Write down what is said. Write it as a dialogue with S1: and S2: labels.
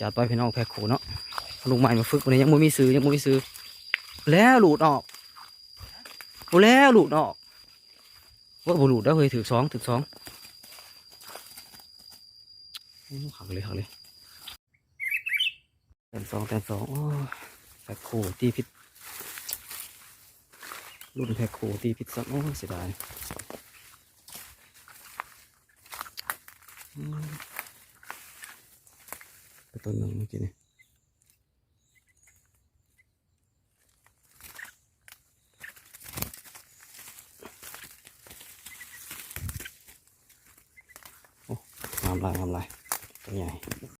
S1: จัดไปพี่น้องแพ็คโขเนาะลูกใหม่มาฝึกวันนี้ยังไม่มีซื้อยังไม่มีซื้อ แล้วหลุดออกโอ้แล้วหลุดออกว่าบุหลุดได้วเฮ้ยถือสองถือสองหักเลยหักเลยแต้มสองแต้มสองโอ้แพ็คโขตีพิษรุ่นแพ็คโขตีพิษซ้ำโอ้เสียดาย ต้นหนึ่งเมื่อกี้นี่โอ้ทำลายทำลายตัวใหญ่